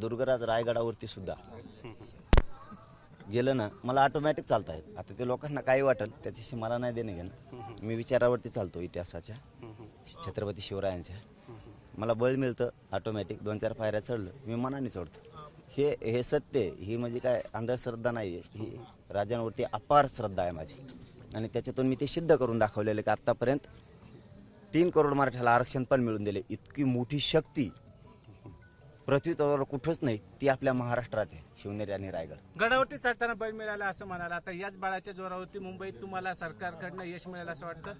दुर्गराज रायगडावरती सुद्धा. गेलं ना मला ऑटोमॅटिक चालता येत. आता ते लोकांना काही वाटेल त्याच्याशी मला नाही देणं घेणं. मी विचारावरती चालतो इतिहासाच्या छत्रपती शिवरायांच्या. मला बळ मिळतं ऑटोमॅटिक दोन चार पायऱ्या चढलं मी मनाने चढतो हे हे सत्य ही म्हणजे काय अंधश्रद्धा नाही आहे. ही राजांवरती अपार श्रद्धा आहे माझी. आणि त्याच्यातून मी ते सिद्ध करून दाखवलेलं की आत्तापर्यंत तीन करोड मराठ्याला आरक्षण पण मिळून दिले. इतकी मोठी शक्ती पृथ्वी तलावर कुठंच नाही ती आपल्या महाराष्ट्रात आहे शिवनेरी आणि रायगड. गडावरती चढताना बळ मिळाला असं म्हणाला. आता याच बळाच्या जोरावरती मुंबईत तुम्हाला सरकारकडनं यश मिळालं असं वाटतं?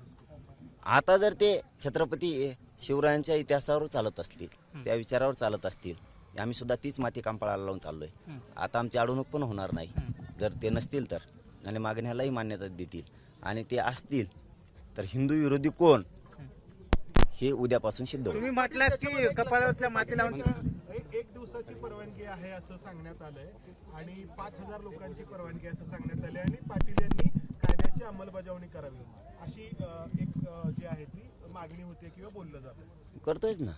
आता जर ते छत्रपती शिवरायांच्या इतिहासावर चालत असतील त्या विचारावर चालत असतील आम्ही सुद्धा तीच माती कांपळाला लावून चाललोय. आता आमची अडवणूक पण होणार नाही. जर ते नसतील तर आणि मागण्यालाही मान्यता देतील आणि ते असतील तर हिंदू विरोधी कोण? हे उद्यापासून सिद्ध होईल. तुम्ही म्हटलात की कपाळातल्या माती लावून दिवसाची परवानगी आहे असं सांगण्यात आलंय. आणि पाच हजार लोकांची परवानगी असं सांगण्यात आले आणि पाटील यांनी कायद्याची अंमलबजावणी करावी. अशी एक जी आहे ती मागणी होते किंवा बोललं जातं. करतोयच ना.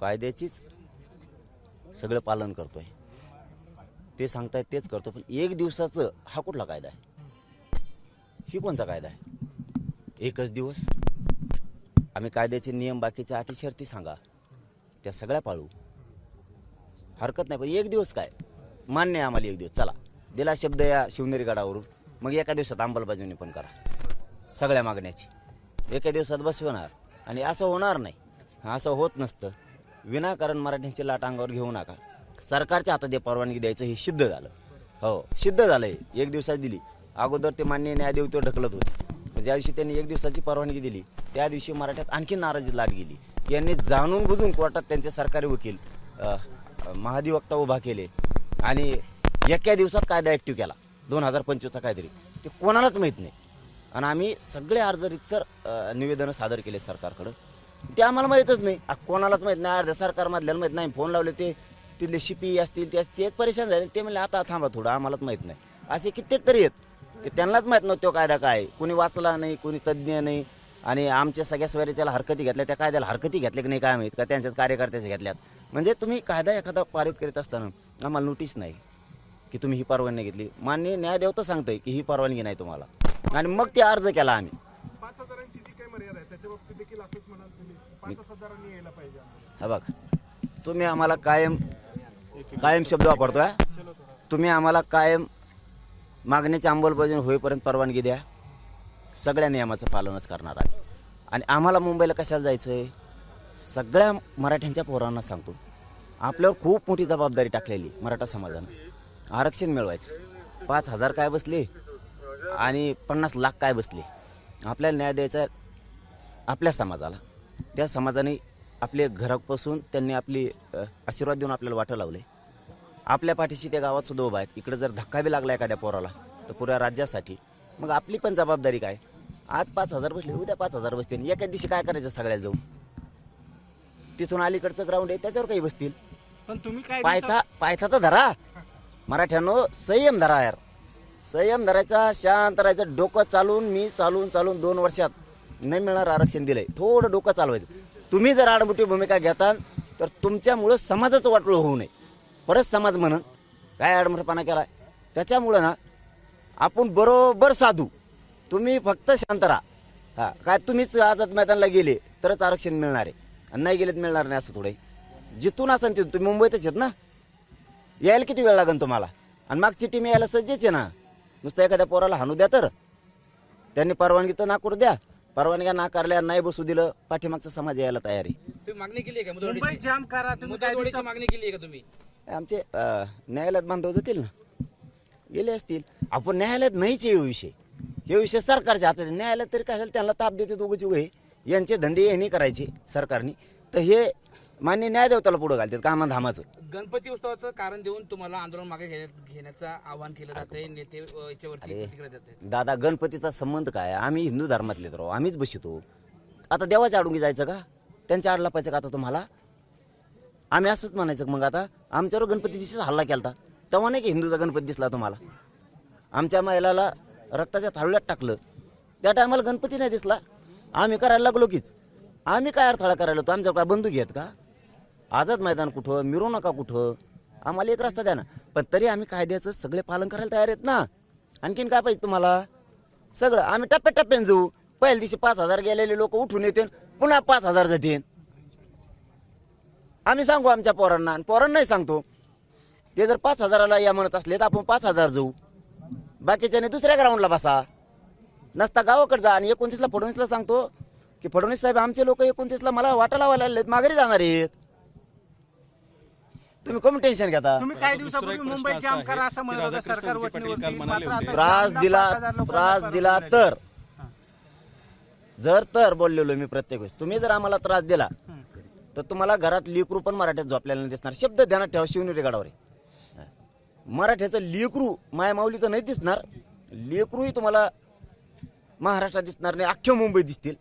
कायद्याचीच सगळं पालन करतोय. ते सांगतायत तेच करतो पण एक दिवसाचं हा कुठला कायदा आहे? ही कोणचा कायदा आहे? एकच दिवस. आम्ही कायद्याचे नियम बाकीच्या अटी शर्ती सांगा. त्या सगळ्या पाळू. हरकत नाही पण एक दिवस काय? मान्य आहे आम्हाला एक दिवस. चला दिला शब्द या शिवनेरी गडावरून. मग एका दिवसात अंमलबजावणी पण करा. सगळ्या मागण्याची. एका दिवसात बसवणार आणि असं होणार नाही. असं होत नसतं. विनाकारण मराठ्यांची लाट अंगावर घेऊ नका. सरकारच्या हातात जे परवानगी द्यायचं हे सिद्ध झालं. हो सिद्ध झालंय. एक दिवसात दिली. अगोदर ते मान्य न्यायदेव ढकलत होते. ज्या दिवशी त्यांनी एक दिवसाची परवानगी दिली त्या दिवशी मराठ्यात आणखी नाराजी लाट गेली. यांनी जाणून बुजून कोर्टात त्यांचे सरकारी वकील महाधिवक्ता उभा केले आणि एका दिवसात कायदा ऍक्टिव्ह केला. दोन हजार पंचवीसचा काहीतरी ते कोणालाच माहीत नाही. आणि आम्ही सगळे अर्ज रितसर निवेदनं सादर केले सरकारकडं ते आम्हाला माहीतच नाही. कोणालाच माहीत नाही. अर्ध्या सरकारमधल्याला माहीत नाही. फोन लावले ते. तिथले शिपी असतील ते तेच परेशान झाले. ते म्हणले आता थांबा थोडं. आम्हालाच माहीत नाही. असे कित्येक तरी आहेत. ते त्यांनाच माहीत नव्हतं कायदा काय आहे. कोणी वाचला नाही कोणी तज्ज्ञ नाही. आणि आमच्या सगळ्या स्वैराच्याला हरकती घेतल्या त्या कायद्याला हरकती घेतल्या की नाही काय माहीत? का त्यांच्याच कार्यकर्त्याच्या घेतल्यात? म्हणजे तुम्ही कायदा एखादा पारित करीत असताना आम्हाला नोटीस नाही की तुम्ही ही परवानगी घेतली. मान्य न्यायदेव तर सांगतंय की ही परवानगी नाही तुम्हाला. आणि मग ते अर्ज केला आम्ही. हा बघ. तुम्ही आम्हाला कायम कायम शब्द वापरतोय. तुम्ही आम्हाला कायम मागण्याची अंमलबजावणी होईपर्यंत परवानगी द्या. सगळ्या नियमाचं पालनच करणार आहे आणि आम्हाला मुंबईला कशाला जायचं आहे सगळ्या मराठ्यांच्या पोरांना सांगतो. आपल्यावर खूप मोठी जबाबदारी टाकलेली मराठा समाजानं. आरक्षण मिळवायचं. पाच हजार काय बसले? आणि पन्नास लाख काय बसले? आपल्याला न्याय द्यायचा आपल्या समाजाला. त्या समाजाने आपले घरापासून त्यांनी आपली आशीर्वाद देऊन आपल्याला वाटं लावले आपल्या पाठीशी त्या गावात सुद्धा उभा आहेत. इकडे जर धक्का बी लागला एखाद्या पोराला तर पुऱ्या राज्यासाठी. मग आपली पण जबाबदारी काय? आज पाच हजार बसले उद्या पाच हजार बसतील. एका दिवशी काय करायचं सगळ्या जाऊन? तिथून अलीकडचं ग्राउंड आहे त्याच्यावर काही बसतील. पण तुम्ही काय पायथा पायथा तर धरा. मराठ्यानो संयम धरा यार. संयम धरायचा शांत राहायचं. डोकं चालून मी चालून चालून दोन वर्षात नाही मिळणार आरक्षण दिलंय. थोडं डोकं चालवायचं. तुम्ही जर आडमुठी भूमिका घेताल तर तुमच्यामुळं समाजाचं वाटलं होऊ नये. परत समाज म्हणून काय आडमुठेपणा केला त्याच्यामुळं ना आपण बरोबर साधू. तुम्ही फक्त शांत राहा. हा काय तुम्हीच आझाद मैदानला गेले तरच आरक्षण मिळणार आहे. आणि नाही गेले तर मिळणार नाही असं थोडं. जिथून असाल तिथून तुम्ही मुंबईतच आहेत ना? यायला किती वेळ लागेल तुम्हाला? आणि मागची टीम यायला सज्जच आहे ना? नुसतं एखाद्या पोराला हाणू द्या तर. त्यांनी परवानगी तर नाकूर द्या. परवानग्या नाकारल्या नाही बसू दिलं पाठीमागचा समाज यायला तयार आहे. तुम्ही मागणी केली आहे का? मुंबई मुदतवाढीची? जाम करा तुम्ही काय मुदतवाढीची दिवसात. मागणी केली आहे का तुम्ही? आमचे न्यायालयात बांधव जातील ना? गेले असतील. आपण न्यायालयात नाहीच हे विषय. हे विषय सरकारच्या हातात. न्यायालयात तरी काय झालं त्यांना ताप देते दोघं उभे यांचे धंदे यांनी करायचे सरकारने. तर हे मान्य न्यायदेवताला पुढे घालतात कामा धामाचं. गणपती उत्सवाचं कारण देऊन तुम्हाला आंदोलन मागे घेण्याचं आवाहन केलं जातंय. नेते अ, याच्यावरती प्रतिक्रिया दादा गणपतीचा संबंध काय? आम्ही हिंदू धर्मातले तर आहो. आम्हीच बसितो. आता देवाच्या आडुंगी जायचं का? त्यांच्या आडला पाहिजे का आता तुम्हाला? आम्ही असंच म्हणायचं का मग आता? आमच्यावर गणपती दिवशीच हल्ला केलता. तेव्हा नाही की हिंदूचा गणपती दिसला तुम्हाला? आमच्या महिलाला रक्ताच्या थाळव्यात टाकलं. त्या टायमाला गणपती नाही दिसला. आम्ही करायला लागलो कीच. आम्ही काय अडथळा करायला होतो? आमच्या काय बंदूक घेत का? आझाद मैदान कुठं? मिरू नका कुठं? आम्हाला एक रस्ता द्या ना. पण तरी आम्ही कायद्याचं सगळे पालन करायला तयार आहेत ना. आणखीन काय पाहिजे तुम्हाला? सगळं. आम्ही टप्प्याटप्प्याने जाऊ. पहिल्या दिवशी पाच हजार गेलेले लोक उठून येतील. पुन्हा पाच हजार जातील. आम्ही सांगू आमच्या पोरांना. आणि पोरांनाही सांगतो. ते जर पाच हजाराला या म्हणत असले तर आपण पाच हजार जाऊ. बाकीच्याने दुसऱ्या ग्राउंडला बसा. नसता गावाकडे जा आणि एकोणतीसला फडणवीसला सांगतो की फडणवीस साहेब आमचे लोक एकोणतीसला मला वाटा लावायला आले माघारी जाणार आहेत. तुम्ही कमी टेन्शन घेता? तुम्ही काही दिवसापूर्वी जाम करा असं म्हणत होतं सरकार वतीने मात्र. आता त्रास दिला 5,000 लोकांना त्रास दिला मिळाली. तर. जर तर बोललेलो मी प्रत्येक वेळेस. तुम्ही जर आम्हाला त्रास दिला तर तुम्हाला घरात लेकरू पण मराठ्यात झोपलेला नाही दिसणार. शब्द ध्यानात ठेवा शिवनेरी गडावर आहे. मराठ्याचं लेकरू माया माऊली तर नाही दिसणार. लेकरूही तुम्हाला महाराष्ट्रात दिसणार नाही अख्ख्या मुंबई दिसतील.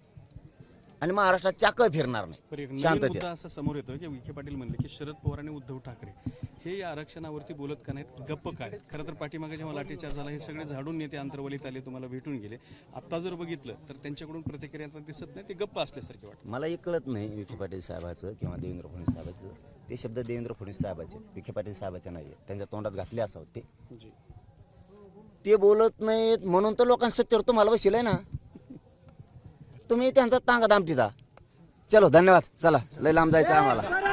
आणि महाराष्ट्रात चाक फिरणार नाही. असा समोर येतोय की विखे पाटील म्हणले की शरद पवार आणि उद्धव ठाकरे हे या आरक्षणावरती बोलत का नाहीत गप्प काय? खरं तर पाठीमागे जेव्हा लाठीचार्ज झाला हे सगळे झाडून नेते अंतर्वलीत आले तुम्हाला भेटून गेले. आता जर बघितलं तर त्यांच्याकडून प्रतिक्रिया दिसत नाही ते गप्प असल्यासारखे वाटतं. मला एक कळत नाही विखे पाटील साहेबाचं किंवा देवेंद्र फडणवीस साहेबाचं. ते शब्द देवेंद्र फडणवीस साहेबाचे. विखे पाटील साहेबाचे नाही आहेत. त्यांच्या तोंडात घातले असावं ते ते बोलत नाहीत म्हणून तर लोकांचं सत्तेवर तुम्हाला बसेल ना? तुम्ही त्यांचा तांगा दामटीचा. चलो धन्यवाद. चला लय लांब जायचं आम्हाला.